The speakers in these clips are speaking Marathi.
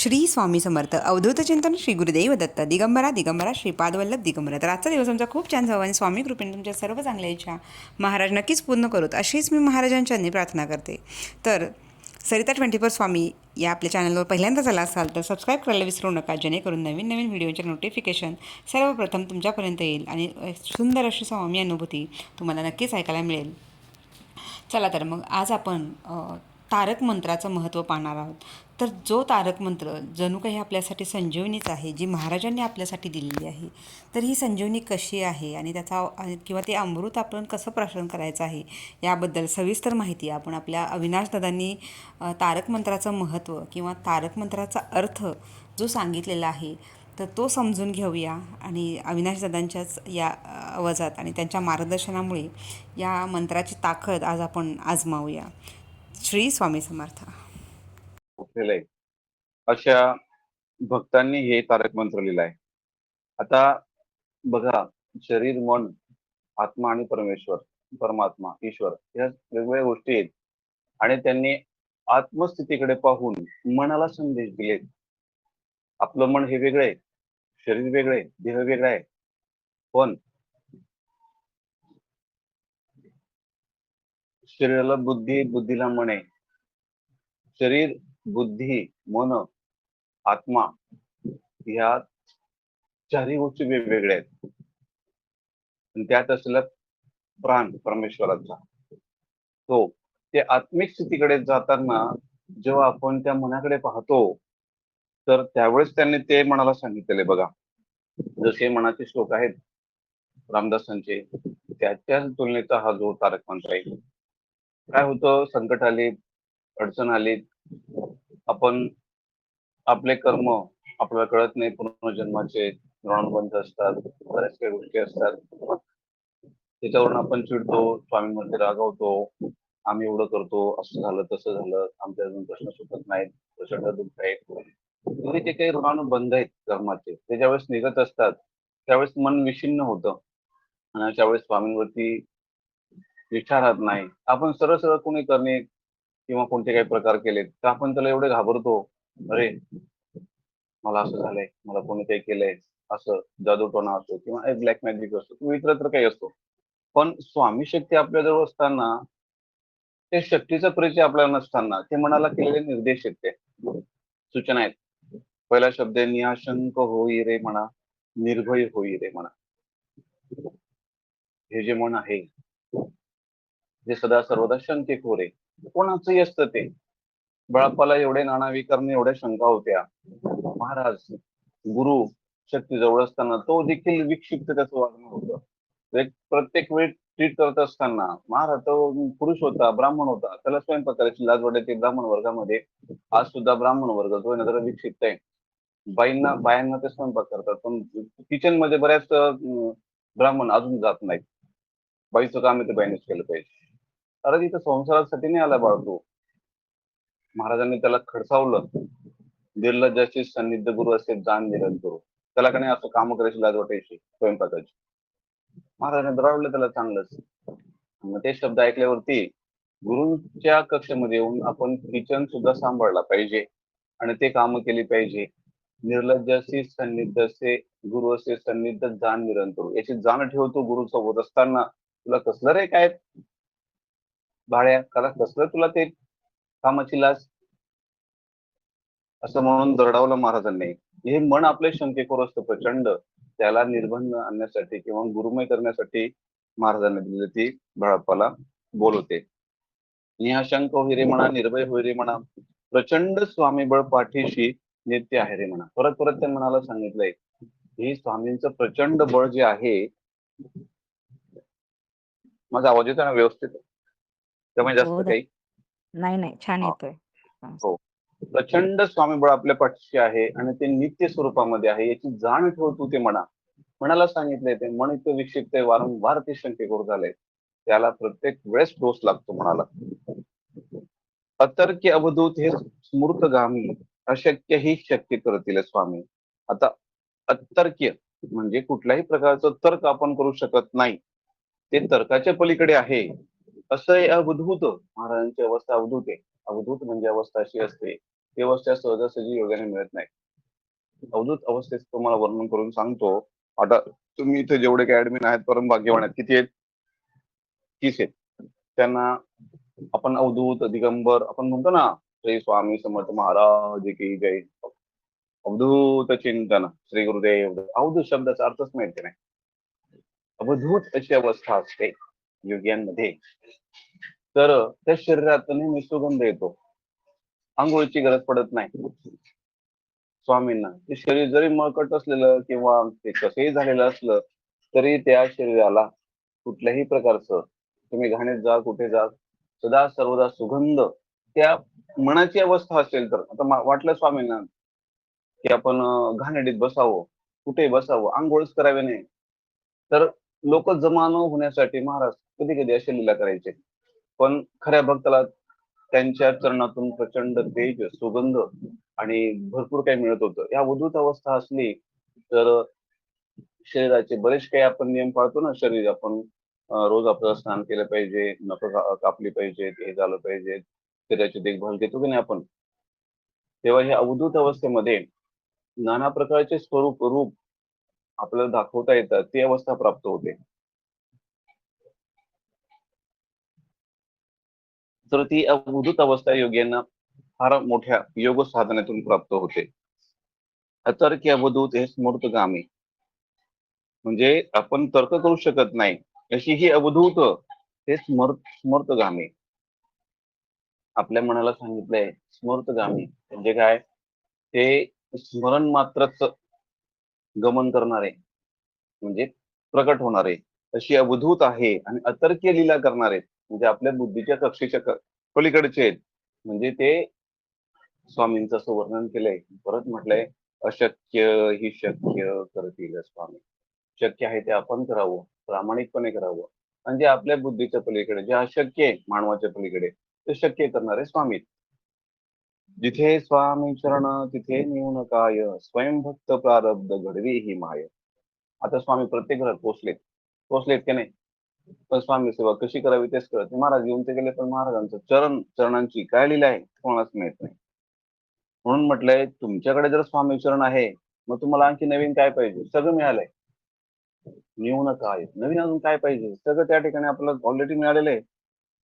श्री स्वामी समर्थ अवधूत चिंतन श्री गुरुदेव दत्त दिगंबरा दिगंबरा श्रीपाद वल्लभ दिगंबरा. तर आजचा दिवस आमचा खूप छान जावा आणि स्वामी कृपेने तुमच्या सर्व चांगल्या इच्छा महाराज नक्कीच पूर्ण करूत. अशीच मी महाराजांच्या प्रार्थना करते. तर सरिता ट्वेंटी फोर स्वामी या आपल्या चॅनलवर पहिल्यांदाच आला असाल तर सबस्क्राईब करायला विसरू नका जेणेकरून नवीन नवीन व्हिडिओचे नोटिफिकेशन सर्वप्रथम तुमच्यापर्यंत येईल आणि सुंदर अशी स्वामी अनुभूती तुम्हाला नक्कीच ऐकायला मिळेल. चला तर मग आज आपण तारक मंत्राचं महत्त्व पाहणार आहोत. तर जो तारक मंत्र जणू काही आपल्यासाठी संजीवनीच आहे जी महाराजांनी आपल्यासाठी दिलेली आहे तर ही संजीवनी कशी आहे आणि त्याचा किंवा ते अमृत आपण कसं प्राशन करायचं आहे याबद्दल सविस्तर माहिती आपण आपल्या अविनाश दादांनी तारक मंत्राचं महत्त्व किंवा तारक मंत्राचा अर्थ जो सांगितलेला आहे तर तो समजून घेऊया. आणि अविनाश दादांच्याच या आवाजात आणि त्यांच्या मार्गदर्शनामुळे या मंत्राची ताकद आज आपण आजमावूया श्री स्वामी समर्थ. उठलेलं आहे. अशा भक्तांनी हे तारक मंत्र लिहिलं आहे. आता बघा शरीर मन आत्मा आणि परमेश्वर परमात्मा ईश्वर या वेगवेगळ्या गोष्टी आहेत. आणि त्यांनी आत्मस्थितीकडे पाहून मनाला संदेश दिलेत आपलं मन हे वेगळं आहे. शरीर वेगळं आहे. देह वेगळा आहे. पण शरीराला बुद्धी बुद्धीला मन आहे. शरीर बुद्धी मन आत्मा ह्या चारही गोष्टी वेगवेगळ्या आहेत. आणि त्यात असलेला प्राण परमेश्वराचा तो ते आत्मिक स्थितीकडे जाताना जेव्हा आपण त्या मनाकडे पाहतो तर त्यावेळेस त्यांनी ते मनाला सांगितलेले बघा. जसे मनाचे श्लोक आहेत रामदासांचे त्याच्या तुलनेचा हा जो तारक मंत्र आहे. काय होतं? संकट आले अडचण आली आपण आपले कर्म आपल्याला कळत नाही पुनर्जन्माचे ऋणानुबंध असतात बऱ्याच काही गोष्टी असतात. त्याच्यावरून आपण चिडतो स्वामींमध्ये रागवतो आम्ही एवढं करतो असं झालं तसं झालं आमच्या अजून प्रश्न सुटत नाहीत प्रचंड दुःख आहेत एवढे म्हणजे जे काही ऋणानुबंध आहेत कर्माचे ते ज्यावेळेस निघत असतात त्यावेळेस मन विषिन्न होतं. आणि त्यावेळेस स्वामींवरती विचारात राहत नाही आपण सरळ सरळ कोणी करणे किंवा कोणते काही प्रकार केले तर आपण त्याला एवढे घाबरतो अरे मला असं झालंय मला कोणी काही केलंय असं जादूटोणा असो किंवा ब्लॅक मॅजिक असो किंवा इतरत्र काही असतो पण स्वामी शक्ती आपल्याजवळ असताना ते शक्तीचा परिचय आपल्याला नसताना ते मनाला केलेले निर्देश आहेत ते. सूचना आहेत. पहिला शब्द आहे होई रे म्हणा निर्भय होई रे म्हणा. हे जे मन आहे जे सदा सर्वदा शंकेत हो कोणाचंही असतं ते. बळापाला एवढे नाणावी करणे एवढ्या शंका होत्या. महाराज गुरु शक्ती जवळ असताना तो देखील विक्षिप्त त्याचं वागणं होतं प्रत्येक वेळी ट्रीट करत असताना महाराज तो पुरुष होता ब्राह्मण होता. त्याला स्वयंपाक करायची लाज वाटायची ब्राह्मण वर्गामध्ये. आज सुद्धा ब्राह्मण वर्ग जो आहे ना जरा विक्षिप्त आहे. बाईंना बायांना ते स्वयंपाक करतात पण किचनमध्ये बऱ्याच ब्राह्मण अजून जात नाहीत. बाईचं काम आहे ते बाईनेच केलं पाहिजे. अरे तिथं संसारासाठी नाही आला बाळ तू. महाराजांनी त्याला खडसावलं. निर्लज्जाची सन्निध गुरु असे जाण दिलं गुरु त्याला का नाही असं काम करायची लाज वाटायची स्वयंपाकाची. महाराजांनी दरावलं त्याला चांगलंच. मग ते शब्द ऐकल्यावरती गुरुंच्या कक्षेमध्ये येऊन आपण किचन सुद्धा सांभाळला पाहिजे आणि ते काम केली पाहिजे. निर्लज्जाशी सन्निध असे गुरु असे सन्निध जाण निरंतर याची जाण ठेवतो गुरु सोबत असताना. तुला कसलं रे काय? भाड्या कला कसलं तुला ते कामाची लाज असं म्हणून दरडावलं महाराजांनी. हे मन आपले शंकेखोर असतं प्रचंड. त्याला निर्बंध आणण्यासाठी किंवा गुरुमय करण्यासाठी महाराजांनी दिली ती बाळप्पाला बोलवते निहाशंक होई रे म्हणा निर्भय होई रे म्हणा प्रचंड स्वामी बळ पाठीशी नित्य आहे रे म्हणा. परत परत त्या मनाला सांगितलंय. हे स्वामींचं प्रचंड बळ जे आहे माझा आवाज येतो ना व्यवस्थित? त्यामुळे हो जास्त ना. काही नाही नाही छान हा. येतोय. प्रचंड स्वामीबळ आपल्या पाठीशी आहे आणि ते नित्य स्वरूपामध्ये आहे. याची जाण ठेव तू ते म्हणा. मनाला सांगितलंय ते. मन इतकं विक्षिप्त आहे. वारंवार ते शंकेखोर झाले त्याला प्रत्येक वेळेस डोस लागतो मनाला. अतर्क्य अवधूत हे स्मृतगामी अशक्य ही शक्य करतील स्वामी. आता अतर्क्य म्हणजे कुठल्याही प्रकारचं तर्क आपण करू शकत नाही. ते तर्काच्या पलीकडे आहे. असं हे अवधूत महाराजांची अवस्था अवधूत आहे. अवधूत म्हणजे अवस्था अशी असते. ती अवस्था सहजासहजी योगाने मिळत नाही. अवधूत अवस्थेच तुम्हाला वर्णन करून सांगतो. आता तुम्ही इथे जेवढे काही ऍडमिन आहेत परम भाग्यवान आहेत किती आहेत? तीस आहेत. त्यांना आपण अवधूत दिगंबर आपण म्हणतो ना श्री स्वामी समर्थ महाराज की जय. अवधूत चिंतन श्री गुरुदेव. अवधूत शब्दाचा अर्थच माहिती नाही. अवधूत अशी अवस्था असते. योग्यांमध्ये. तर त्या शरीरात नेहमी सुगंध येतो. आंघोळीची गरज पडत नाही. स्वामींना. ते शरीर जरी मळकट असलेलं किंवा ते कसंही झालेलं असलं तरी त्या शरीराला कुठल्याही प्रकारचं तुम्ही घाणीत जा कुठे जा सदा सर्वदा सुगंध त्या मनाची अवस्था असेल तर आता वाटलं स्वामींना की आपण घाणेडीत बसावं कुठे बसावं आंघोळच करावे नाही. तर लोक जमा न होण्यासाठी महाराज कधी कधी असे लीला करायचे. पण खऱ्या भक्ताला त्यांच्या चरणातून प्रचंड तेज सुगंध आणि भरपूर काही मिळत होतं. या उद्धूत अवस्था असली तर शरीराचे बरेच काही आपण नियम पाळतो ना. शरीर आपण रोज आपलं स्नान केलं पाहिजे नख कापली पाहिजेत हे झालं पाहिजे शरीराची देखभाल घेतो की नाही आपण? तेव्हा ह्या अवधूत अवस्थेमध्ये नाना प्रकारचे स्वरूप रूप आपल्याला दाखवता येतात ती अवस्था प्राप्त होते. तर ती अवधूत अवस्था योग्यांना फार मोठ्या योग साधनेतून प्राप्त होते. अतर्की अवधूत हे स्मृतगामी म्हणजे आपण तर्क करू शकत नाही. अशी ही अवधूत हे स्मर्त स्मृतगामी आपल्या मनाला सांगितलंय स्मृतगामी म्हणजे काय? ते स्मरण मात्रच गमन करणारे. म्हणजे प्रकट होणारे. अशी अवधूत आहे आणि अतर्कीय लीला करणारे. म्हणजे आपल्या बुद्धीच्या कक्षेच्या पलीकडचे आहेत. म्हणजे ते स्वामींचं असं वर्णन केलंय. परत म्हटलंय अशक्य ही शक्य करतील स्वामी. शक्य आहे ते आपण करावं. प्रामाणिकपणे करावं. आणि जे आपल्या बुद्धीच्या पलीकडे जे अशक्य आहे मानवाच्या पलीकडे ते शक्य करणारे स्वामी जिथे स्वामी चरण तिथे न्यून काय स्वयंभक्त प्रारब्ध घडवी ही माय. आता स्वामी प्रत्येक घरात पोचलेत पोचलेत की नाही? पण स्वामी सेवा कशी करावी तेच कळत महाराज येऊन ते गेले पण महाराजांचं चरण चरणांची काय लिहिलं आहे कोणालाच माहीत नाही. म्हणून म्हटलंय तुमच्याकडे जर स्वामी चरण आहे मग तुम्हाला आणखी नवीन काय पाहिजे? सगळं मिळालंय. नेऊ नका नवीन अजून काय पाहिजे? सगळं त्या ठिकाणी आपल्याला ऑलरेडी मिळालेलं आहे.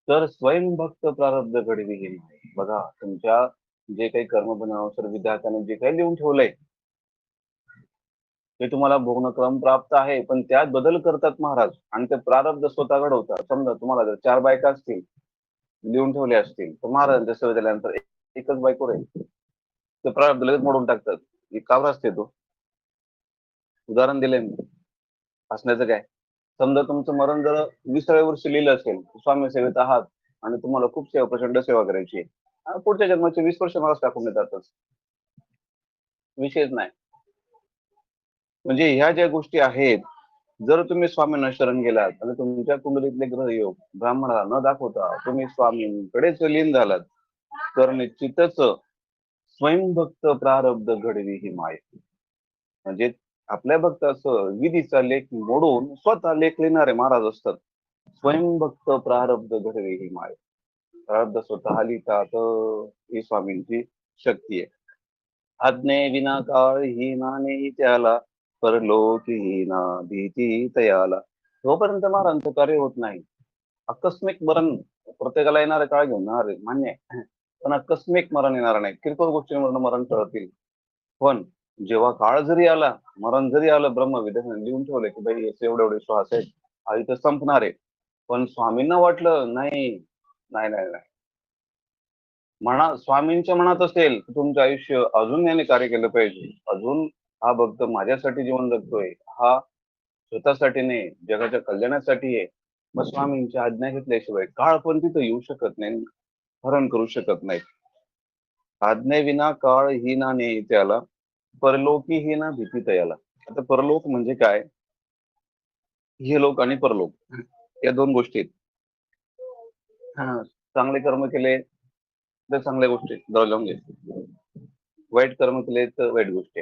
तर स्वयंभक्त प्रारब्ध घडवी ही बघा तुमच्या जे काही कर्मबंधानुसार विद्यार्थ्याने जे काही लिहून ठेवलंय ते तुम्हाला भोगणं क्रम प्राप्त आहे पण त्यात बदल करतात महाराज. आणि ते प्रारब्ध स्वतः घडवतात. समजा तुम्हाला जर चार बायका असतील लिहून ठेवले असतील तर महाराजांच्या सेवा दिल्यानंतर एकच बायको राहील. ते प्रारब्ध लगेच मोडून टाकतात. कावर असते तो. उदाहरण दिले मी. हसण्याचं काय? समजा तुमचं मरण जर विसाव्या वर्षी लिहिलं असेल स्वामी सेवेत आहात आणि तुम्हाला खूप सेवा प्रचंड सेवा करायची आहे. पुढच्या जन्माचे वीस वर्ष मला टाकून देतातच. विषयच नाही. म्हणजे ह्या ज्या गोष्टी आहेत जर तुम्ही स्वामींना शरण गेलात तर तुमच्या कुंडलीतले ग्रहयोग ब्राह्मणाला न दाखवता तुम्ही स्वामींकडेच लीन झालात तर निश्चितच स्वयंभक्त प्रारब्ध घडवी ही माय. म्हणजे आपल्या भक्ताचं विधीचा लेख मोडून स्वतः लेख लिहिणारे महाराज असतात. स्वयंभक्त प्रारब्ध घडवे ही माय. प्रारब्ध स्वतः लिहितात ही स्वामींची शक्ती आहे. आज्ञे विना काळ ही नाणे त्याला परलोक ही भीती तयाला. जोपर्यंत महाराजांचं कार्य होत नाही आकस्मिक मरण प्रत्येकाला येणार काळ घेऊन आहे? मान्य आहे. पण आकस्मिक मरण येणार नाही. किरकोळ गोष्टींवरनं मरण टळतील. पण जेव्हा काळ जरी आला मरण जरी आलं ब्रह्म विद्यार्थ्यांनी लिहून ठेवले की बाई असे एवढे एवढे श्वास आहेत. आई तर संपणार आहे. पण स्वामींना वाटलं नाही नाही नाही नाही. म्हणा स्वामींच्या मनात असेल की तुमचं आयुष्य अजून याने कार्य केलं पाहिजे. अजून हा भक्त माझ्यासाठी जीवन जगतोय. हा स्वतःसाठी नाही जगाच्या कल्याणासाठी आहे. मग स्वामींची आज्ञा घेतल्याशिवाय काळ पण तिथं येऊ शकत नाही हरण करू शकत नाही. आज्ञेविना काळ ही ना ने त्याला परलोकी ही ना भीती तयाला आता परलोक म्हणजे काय? हे लोक आणि परलोक. या दोन गोष्टी आहेत. चांगले कर्म केले तर चांगल्या गोष्टी जवळ लावून घे. वाईट कर्म केले तर वाईट गोष्टी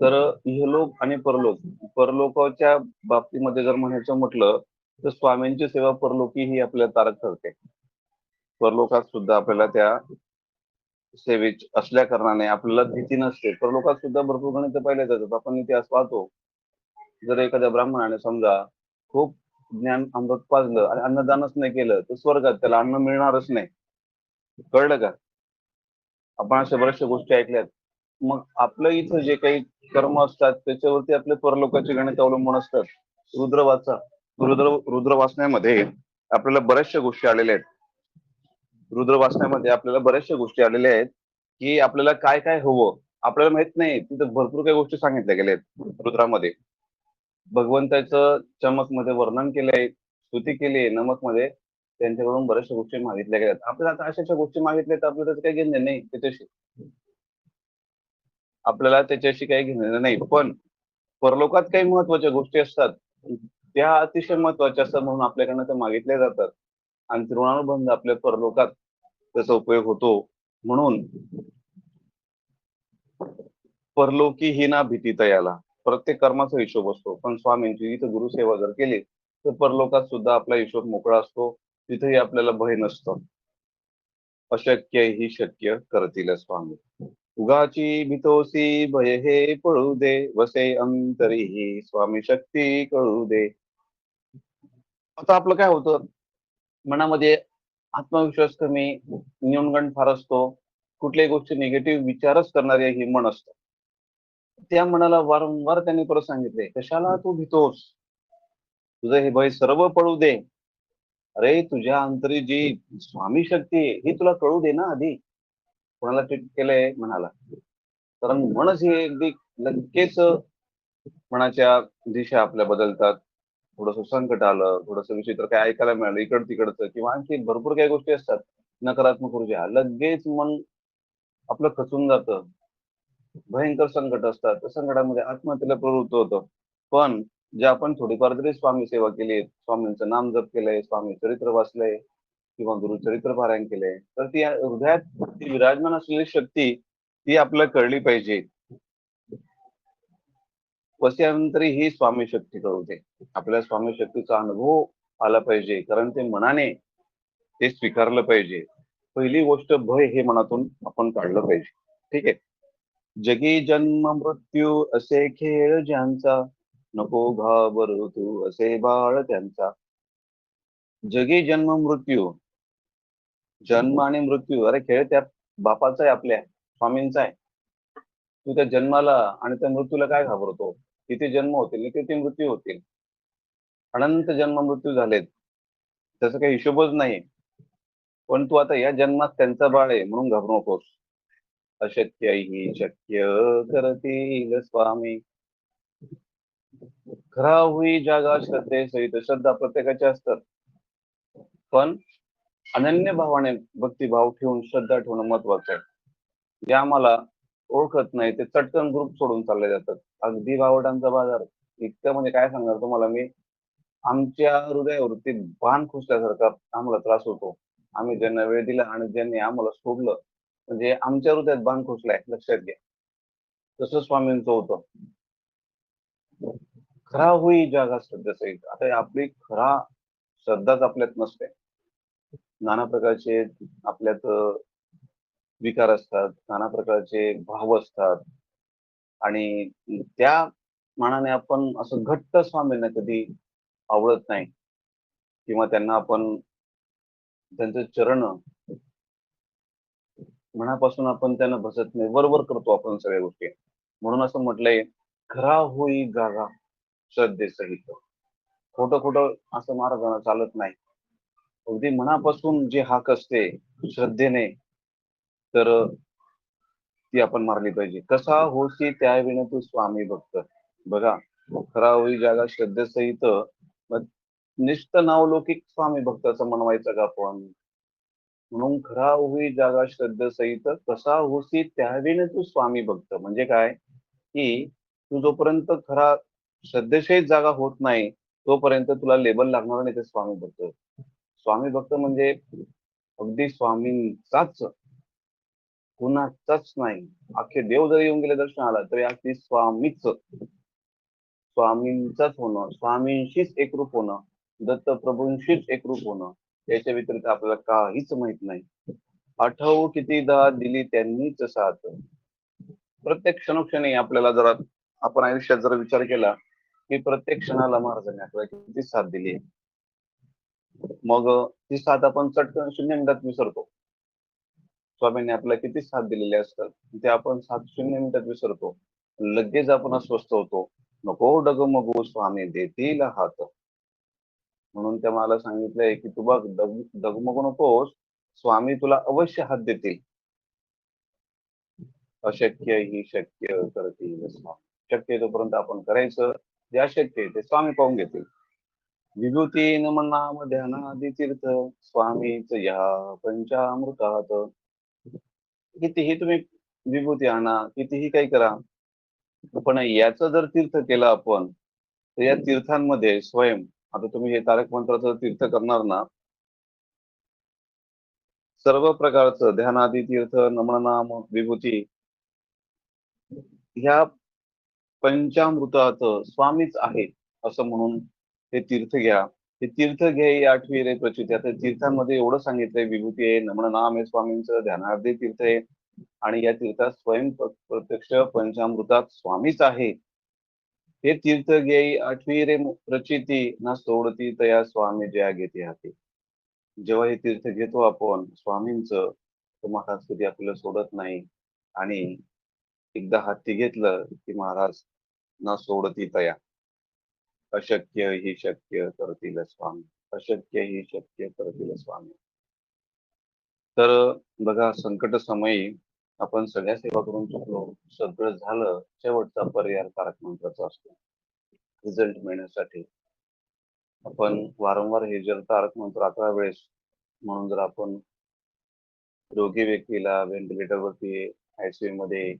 तर इहलोक आणि परलोक परलोकाच्या बाबतीमध्ये जर म्हणायचं म्हटलं तर स्वामींची सेवा परलोकी ही आपल्याला तारक ठरते. परलोकात सुद्धा आपल्याला त्या सेवेच असल्या कारणाने आपल्याला भीती नसते. परलोकात सुद्धा भरपूर गणित पाहिले जातात. आपण इतिहास पाहतो. जर एखाद्या ब्राह्मणाने समजा खूप ज्ञान अमृत पाजलं आणि अन्नदानच नाही केलं तर स्वर्गात त्याला अन्न मिळणारच नाही. कळलं का? आपण अशा बऱ्याचशा गोष्टी ऐकल्यात. मग आपलं इथं जे काही कर्म असतात त्याच्यावरती आपले परलोकाचे गणित अवलंबून असतात. रुद्रवाचा रुद्र रुद्र वाचण्यामध्ये आपल्याला बऱ्याचशा गोष्टी आलेल्या आहेत. रुद्र वाचण्यामध्ये आपल्याला बऱ्याचशा गोष्टी आलेल्या आहेत की आपल्याला काय काय हवं आपल्याला माहीत नाही. तिथं भरपूर काही गोष्टी सांगितल्या गेल्या आहेत रुद्रामध्ये. भगवंताचं चमकमध्ये वर्णन केलंय स्तुती केली आहे नमकमध्ये त्यांच्याकडून बऱ्याचशा गोष्टी मागितल्या गेल्या आपल्याला आता अशा गोष्टी मागितल्या तर आपल्याला काही घेणं नाही त्याच्याशी. आपल्याला त्याच्याशी काही घेणं नाही. पण परलोकात काही महत्त्वाच्या गोष्टी असतात. त्या अतिशय महत्त्वाच्या असतात म्हणून आपल्याकडनं त्या मागितल्या जातात. आणि तृणानुबंध आपल्या परलोकात त्याचा उपयोग होतो. म्हणून परलोकी ही ना भीती तयाला. प्रत्येक कर्माचा हिशोब असतो. पण स्वामींची इथं गुरुसेवा जर केली तर परलोकात सुद्धा आपला हिशोब मोकळा असतो. तिथेही आपल्याला भय नसतं. अशक्य ही शक्य करतील स्वामी. उगाची भीतोसी भय हे पळू दे वसे अंतरी स्वामी शक्ती कळू दे. आता आपलं काय होतं? मनामध्ये आत्मविश्वास कमी न्यूनगंड फार असतो. कुठल्याही गोष्टी निगेटिव्ह विचारच करणारे हे मन असतं. त्या मनाला वारंवार त्यांनी परत सांगितले कशाला तू भीतोस? तुझं हे भय सर्व पळू दे. अरे तुझ्या अंतरी जी स्वामी शक्ती आहे ही तुला कळू दे ना आधी. कोणाला ट्रीट केलंय? म्हणाला. कारण मनच हे अगदी लगेच मनाच्या दिशा आपल्या बदलतात. थोडस संकट आलं थोडस विचित्र काय ऐकायला मिळालं इकड तिकडचं किंवा आणखी भरपूर काही गोष्टी असतात. नकारात्मक ऊर्जा लगेच मन आपलं खचून जातं. भयंकर संकट असतात. त्या संकटामध्ये आत्महत्येला प्रवृत्त होतं. पण जे आपण थोडीफार जरी स्वामी सेवा केली स्वामींचं नाम जप केलंय स्वामी चरित्र वाचलंय किंवा गुरुचरित्र पारायण केलंय तर ती हृदयात ती विराजमान असलेली शक्ती ती आपल्याला कळली पाहिजे. वस्यानंतरी ही स्वामी शक्ती कळवते. आपल्या स्वामी शक्तीचा अनुभव आला पाहिजे कारण ते मनाने ते स्वीकारलं पाहिजे. पहिली गोष्ट भय हे मनातून आपण काढलं पाहिजे. ठीक आहे? जगी जन्म मृत्यू असे खेळ ज्यांचा नको घाबरू तू असे बाळ त्यांचा. जगी जन्म मृत्यू जन्म आणि मृत्यू अरे खेळ त्या बापाचा आहे आपल्या स्वामींचा आहे तू त्या जन्माला आणि त्या मृत्यूला काय घाबरतो? किती जन्म होतील आणि किती मृत्यू होतील? अनंत जन्म मृत्यू झालेत. त्याचा काही हिशोबच नाही पण तू आता या जन्मात त्यांचा बाळ आहे म्हणून घाबरू नकोस. अशक्य ही शक्य करतील स्वामी. खरा हुई जागा श्रद्धे सहित श्रद्धा प्रत्येकाच्या असतात. पण अनन्य भावाने भक्तिभाव ठेवून श्रद्धा ठेवणं महत्वाचं आहे. जे आम्हाला ओळखत नाही ते चटकन ग्रुप सोडून चालले जातात. अगदी भावटांचा बाजार. इतकं म्हणजे काय सांगणार तुम्हाला मी? आमच्या हृदयावरती बाण खुसल्यासारखा आम्हाला त्रास होतो. आम्ही ज्यांना वेळ दिला आणि ज्यांनी आम्हाला सोडलं म्हणजे आमच्या हृदयात बाण खुसलाय. लक्षात घ्या. तसं स्वामींचं होतं. खरा होई जागा श्रद्धेसहित आता आपली खरा श्रद्धाच आपल्यात नसते. नाना प्रकारचे आपल्यात विकार असतात नाना प्रकारचे भाव असतात. आणि त्या मानाने आपण असं घट्ट स्वामींना कधी आवडत नाही. किंवा त्यांना आपण त्यांचं चरण मनापासून आपण त्यांना बसत नाही वरवर करतो आपण सगळ्या गोष्टी. म्हणून असं म्हटलंय खरा होई जागा श्रद्धेसहित. खोटं खोटं असं महाराजांना चालत नाही. अगदी मनापासून जे हाक असते श्रद्धेने तर ती आपण मारली पाहिजे. कसा होशी त्यावेळी तू स्वामी भक्त. बघा खरा होई जागा श्रद्धेसहित निष्ठ नावलौकिक स्वामी भक्ताचं म्हणवायचं का आपण? म्हणून खरा होई जागा श्रद्धेसहित कसा होशी त्यावेळी तू स्वामी भक्त. म्हणजे काय? की तू जोपर्यंत खरा श्रद्धेसहित जागा होत नाही तोपर्यंत तुला लेबल लागणार नाही ते स्वामी भक्त. स्वामी भक्त म्हणजे अगदी स्वामींचाच कुणाचाच नाही. अख्खे देव जरी येऊन गेले दर्शनाला तरी अगदी स्वामीच. स्वामींचाच होणं स्वामींशीच एकरूप होणं दत्त प्रभूंशीच एकरूप होणं याच्या व्यतिरिक्त आपल्याला काहीच माहीत नाही. आठव कितीदा दिली त्यांनीच साथ. प्रत्येक क्षणोक्षणी आपल्याला जरा आपण आयुष्यात जर विचार केला की प्रत्येक क्षणाला महाराजांनी आपल्याला किती साथ दिली मग ती साथ आपण चटकन शून्य मिनिटात विसरतो. स्वामींनी आपल्याला किती साथ दिलेली असतात? ते आपण साथ शून्य मिनिटात विसरतो. लगेच आपण अस्वस्थ होतो. नको डगमगू स्वामी देतील हात. म्हणून त्या मला सांगितलंय की तू बघ डग डगमगू नकोस स्वामी तुला अवश्य हात देतील. अशक्य ही शक्य करतील स्वामी. शक्य जोपर्यंत आपण करायचं जे अशक्य आहे ते स्वामी पाहून घेतील. विभूती नमनाम ध्यानादि तीर्थ स्वामीच या पंचामृतात. कितीही तुम्ही विभूती आणा कितीही काही करा पण याच जर तीर्थ केलं आपण तर या तीर्थांमध्ये स्वयं आता तुम्ही हे तारक मंत्राचं तीर्थ करणार ना सर्व प्रकारचं ध्यानादी तीर्थ नमनाम विभूती ह्या पंचामृतात स्वामीच आहे असं म्हणून हे तीर्थ घ्या. हे तीर्थ घे आठवी रे प्रचिती आता तीर्थांमध्ये एवढं सांगितलंय विभूती आहे नमननाम आहे स्वामींचं ध्यानार्धे तीर्थ आहे. आणि या तीर्थात स्वयं प्रत्यक्ष पंचामृतात स्वामीच आहे. हे तीर्थ घेई आठवी रे प्रचिती ना सोडती तया स्वामी जया घेते हाती. जेव्हा हे तीर्थ घेतो आपण स्वामींचं तर महाराज कधी आपल्याला सोडत नाही. आणि एकदा हाती घेतलं की महाराज ना सोडती तया. अशक्य ही शक्य करतील स्वामी. अशक्य ही शक्य करतील स्वामी. तर बघा संकट समयी आपण सगळ्या सेवा करून चुकलो. सगळं झालं शेवटचा पर्याय तारक मंत्राचा असतो. रिझल्ट मिळण्यासाठी. आपण वारंवार हे जर तारक मंत्र अकरा वेळेस म्हणून जर आपण रोगी व्यक्तीला व्हेंटिलेटर वरती आयसीयू मध्ये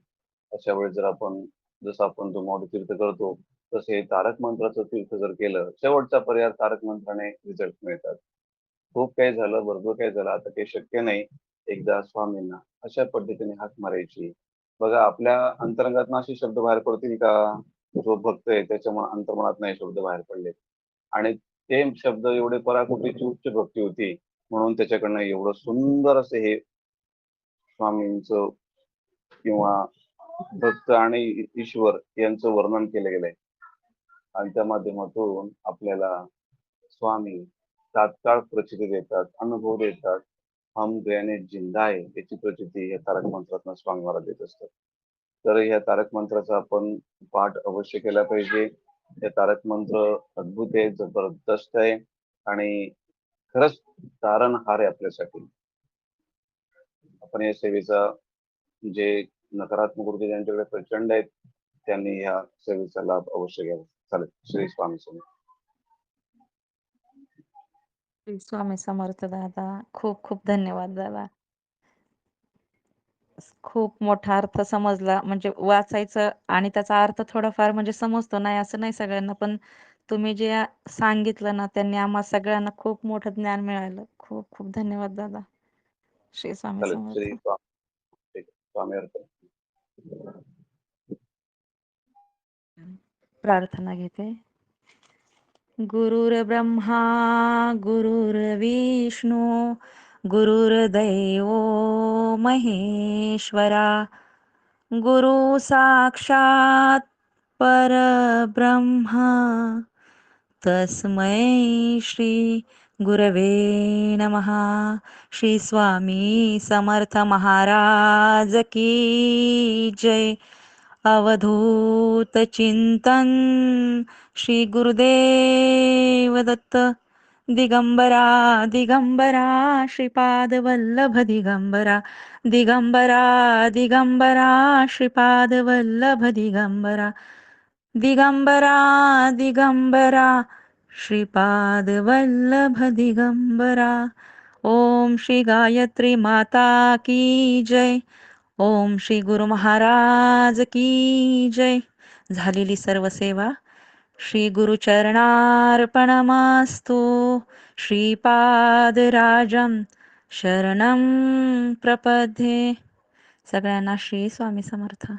अशा वेळेस जर आपण जसं आपण तो मौढ तीर्थ करतो तसे तारक मंत्राचं तीर्थ जर केलं शेवटचा पर्याय तारक मंत्राने रिझल्ट मिळतात. खूप काही झालं भरपूर काही झालं आता काही शक्य नाही एकदा स्वामींना. अशा पद्धतीने हाक मारायची. बघा आपल्या अंतरंगात असे शब्द बाहेर पडतील का? जो भक्त आहे त्याच्यामुळे अंतर्मनात नाही शब्द बाहेर पडले. आणि ते शब्द एवढे पराकृतीची उच्च भक्ती होती म्हणून त्याच्याकडनं एवढं सुंदर असे हे स्वामींच किंवा भक्त आणि ईश्वर यांचं वर्णन केलं गेलंय. आणि त्या माध्यमातून आपल्याला स्वामी तात्काळ प्रचिती देतात अनुभव देतात. हम गयाने जिंदा आहे याची प्रचिती या तारक मंत्रातून स्वामी मला देत असतात. तर या तारक मंत्राचा आपण पाठ अवश्य केला पाहिजे. हे तारक मंत्र अद्भुत आहे जबरदस्त आहे आणि खरंच तारणहार आहे आपल्यासाठी. आपण या सेवेचा जे नकारात्मक ऊर्जा ज्यांच्याकडे प्रचंड आहेत त्यांनी या सेवेचा लाभ अवश्य घ्यावा. चालेल. श्री स्वामी स्वामी समर्थ दादा खूप खूप धन्यवाद दादा. खूप मोठा अर्थ समजला म्हणजे वाचायचं आणि त्याचा अर्थ थोडाफार म्हणजे समजतो नाही असं नाही सगळ्यांना पण तुम्ही जे सांगितलं ना त्यांनी आम्हा सगळ्यांना खूप मोठं ज्ञान मिळालं. खूप खूप धन्यवाद दादा. श्री स्वामी स्वामी ठीक आहे. स्वामी अर्थ प्रार्थना घेते. गुरुर्ब्रह्मा गुरुर्विष्णू गुरुर्दैव महेश्वरा गुरु साक्षात परब्रह्मा. तस्मै श्री गुरवे नमः. श्री स्वामी समर्थ महाराज की जय. अवधूतचिन्तन् श्रीगुरुदेवदत्त दिगम्बरा दिगम्बरा श्रीपादवल्लभ दिगम्बरा दिगम्बरा दिगम्बरा श्रीपादवल्लभ दिगम्बरा दिगम्बरा दिगम्बरा श्रीपादवल्लभ दिगम्बरा। ॐ श्री गायत्री माता की जय। ओम श्री गुरु महाराज की जय. झालेली सर्व सेवा श्री गुरुचरणार्पणमास्तु श्रीपादराजं शरणं प्रपद्ये. सगळ्यांना श्री स्वामी समर्थ.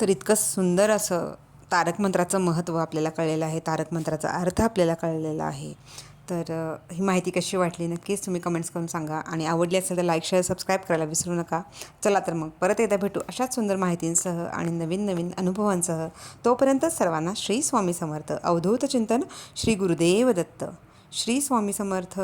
तर इतकं सुंदर असं तारक मंत्राचं महत्त्व आपल्याला कळलेलं आहे. तारक मंत्राचा अर्थ आपल्याला कळलेला आहे. तर ही माहिती कशी वाटली नक्कीच तुम्ही कमेंट्स करून सांगा. आणि आवडली असेल तर लाईक शेअर सबस्क्राईब करायला विसरू नका. चला तर मग परत एकदा भेटू अशाच सुंदर माहितींसह आणि नवीन नवीन अनुभवांसह. तोपर्यंत सर्वांना श्री स्वामी समर्थ. अवधूत चिंतन श्री गुरुदेव दत्त. श्री स्वामी समर्थ.